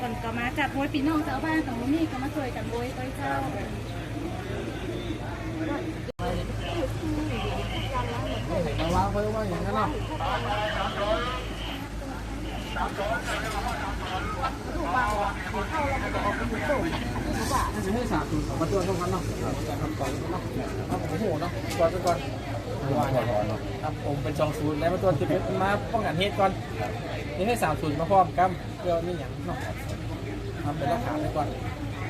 ก่อนก็มาจัดมวยปีน้องชาวบ้านของนี่ก็มาช่วยกันมวยต้อยเจ้ามาวางไว้ว่าอย่างนั้นเนาะจะให้สามถึงสองประตูเท่านั้นเนาะจะทำก่อนเนาะเอาโอ้โหเนาะก่อนไปก่อนว่าเนี่ย ครับผมเป็นสองศูนย์แล้วมาตัวติดมาป้องกันเหตุก่อนนี่ให้สามศูนย์มาพร้อมกันเพื่อนี่อย่างเนาะทำเป็นหลักฐานไปก่อน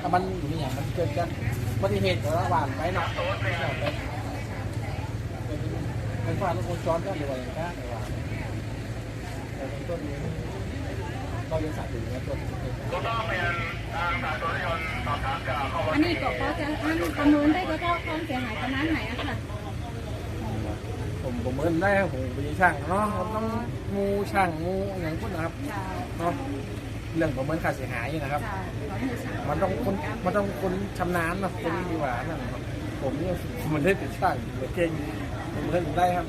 ถ้ามันอยู่นี่อย่างมันเกิดกันอุบัติเหตุระหว่างไปเนาะเป็นความรถวงจรก็รวยก็รวยแต่เป็นต้นนี้เรายังสามถึงนะตัวอันนี้ก็พอจะอันประเมินได้ก็เจ้าความเสียหายประมาณไหนอะค่ะ ผมผมเอิ้นได้ครับผมเป็นช่างเนาะผมต้องงูช่างงูอย่างพวกนะครับจ้าเนาะเรื่องประเมินค่าเสียหายนะครับจ้าร้อยหนึ่งสามมันต้องคนมันต้องคนชำนาญนะคนดีกว่านั่นเนาะผมเนี่ยมันได้เป็นช่างเก่งผมเอิ้นได้ครับ